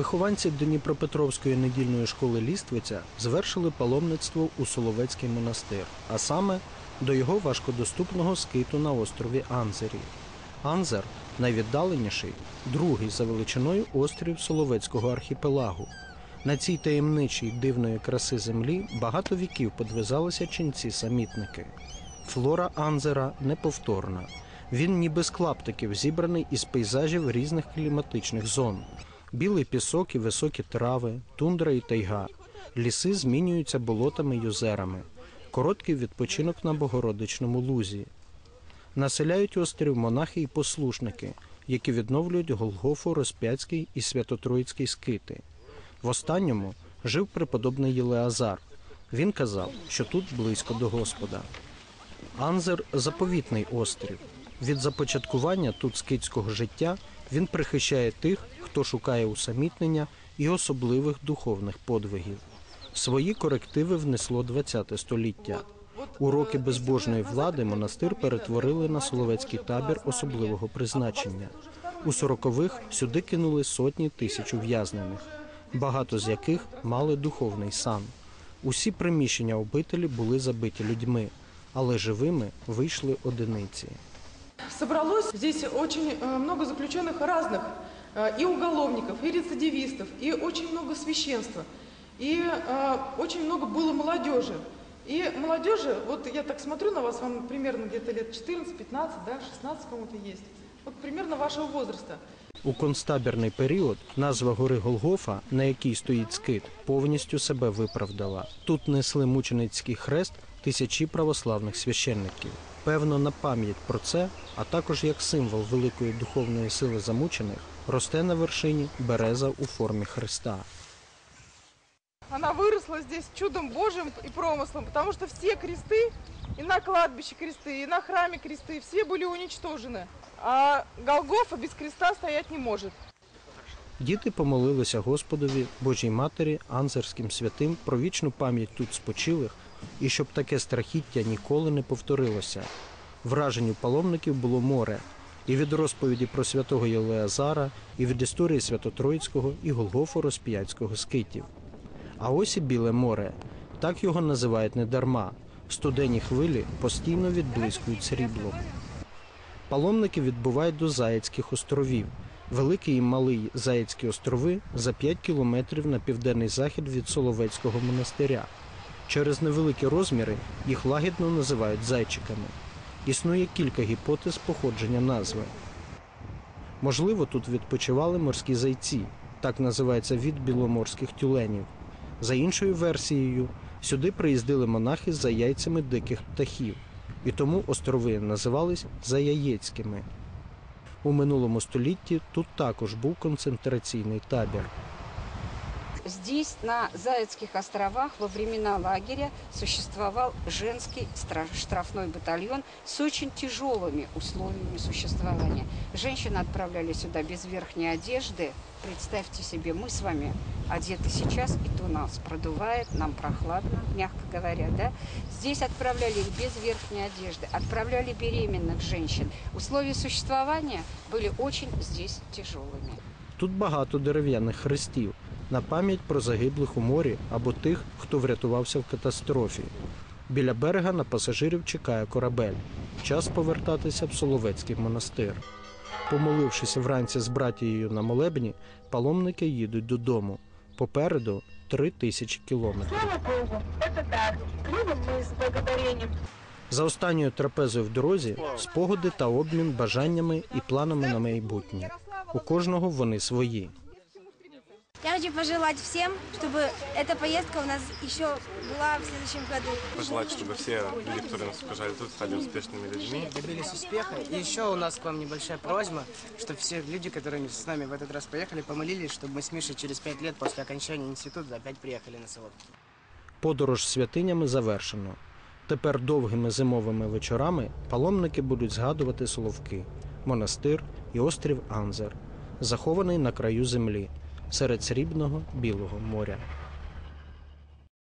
Вихованці Дніпропетровської недільної школи Ліствиця звершили паломництво у Соловецький монастир, а саме до його важкодоступного скиту на острові Анзері. Анзер найвіддаленіший, другий за величиною острів Соловецького архіпелагу. На цій таємничій дивної краси землі багато віків подвизалися ченці-самітники. Флора Анзера неповторна. Він ніби з клаптиків зібраний із пейзажів різних кліматичних зон. Білий пісок і високі трави, тундра і тайга. Ліси змінюються болотами й озерами. Короткий відпочинок на Богородичному лузі. Населяють острів монахи і послушники, які відновлюють Голгофу, Розп'ятський і Святотроїцький скити. В останньому жив преподобний Єлеазар. Він казав, що тут близько до Господа. Анзер заповітний острів. Від започаткування тут скитського життя він прихищає тих, хто шукає усамітнення і особливих духовних подвигів. Свої корективи внесло ХХ століття. У роки безбожної влади монастир перетворили на соловецький табір особливого призначення. У сорокових сюди кинули сотні тисяч ув'язнених, багато з яких мали духовний сан. Усі приміщення обителі були забиті людьми, але живими вийшли одиниці. Собралось здесь очень э, много заключенных разных, э, и уголовников, и рецидивистов, и очень много священства, и э, очень много было молодежи. И молодежи, вот я так смотрю на вас, вам примерно где-то лет 14, 15, да, 16 кому-то есть. Вот примерно вашего возраста. У концтабірний період назва гори Голгофа, на якій стоїть скит, повністю себе виправдала. Тут несли мученицький хрест тисячі православних священників. Певно, на пам'ять про це, а також як символ великої духовної сили замучених, росте на вершині береза у формі хреста. Она выросла здесь чудом Божьим и промыслом, потому что все кресты, и на кладбище кресты, и на храме кресты, все были уничтожены. А Голгофа без креста стоять не может. Діти помолилися Господові, Божій Матері, анзерським святим про вічну пам'ять тут спочилих і щоб таке страхіття ніколи не повторилося. Вражень у паломників було море, і від розповіді про святого Єлеазара, і від історії Святотроїцького і Голгофу Розп'ятського скитів. А ось і біле море. Так його називають не дарма. Студені хвилі постійно відблискують сріблом. Паломники відбувають до Заєцьких островів. Великий і малий Заєцькі острови за 5 кілометрів на південний захід від Соловецького монастиря. Через невеликі розміри їх лагідно називають зайчиками. Існує кілька гіпотез походження назви. Можливо, тут відпочивали морські зайці, так називається від біломорських тюленів. За іншою версією, сюди приїздили монахи за яйцями диких птахів, і тому острови називались Заяєцькими. У минулому столітті тут також був концентраційний табір. Здесь, на Заяцких островах, во времена лагеря существовал женский штрафной батальон с очень тяжелыми условиями существования. Женщины отправляли сюда без верхней одежды. Представьте себе, мы с вами одеты сейчас, и то нас продувает, нам прохладно, мягко говоря, да? Здесь отправляли их без верхней одежды, отправляли беременных женщин. Условия существования были очень здесь тяжелыми. Тут багато дерев'яних хрестів на пам'ять про загиблих у морі або тих, хто врятувався в катастрофі. Біля берега на пасажирів чекає корабель. Час повертатися в Соловецький монастир. Помолившись вранці з братією на молебні, паломники їдуть додому. Попереду три тисячі кілометрів. Слава Богу, это так. Любим мы с благодарением. За останньою трапезою в дорозі спогади та обмін бажаннями і планами на майбутнє. У кожного вони свої. Я хочу пожелать всем, чтобы эта поездка у нас еще была в следующем году. пожелать, чтобы все люди, которые нас окружали тут, стали успешными людьми. добились успеха. И еще у нас к вам небольшая просьба, чтобы все люди, которые с нами в этот раз поехали, помолились, чтобы мы с Мишей через пять лет после окончания института опять приехали на Соловки. Подорож святинями завершено. Тепер довгими зимовими вечорами паломники будуть згадувати Соловки, монастир і острів Анзер, захований на краю землі серед срібного білого моря.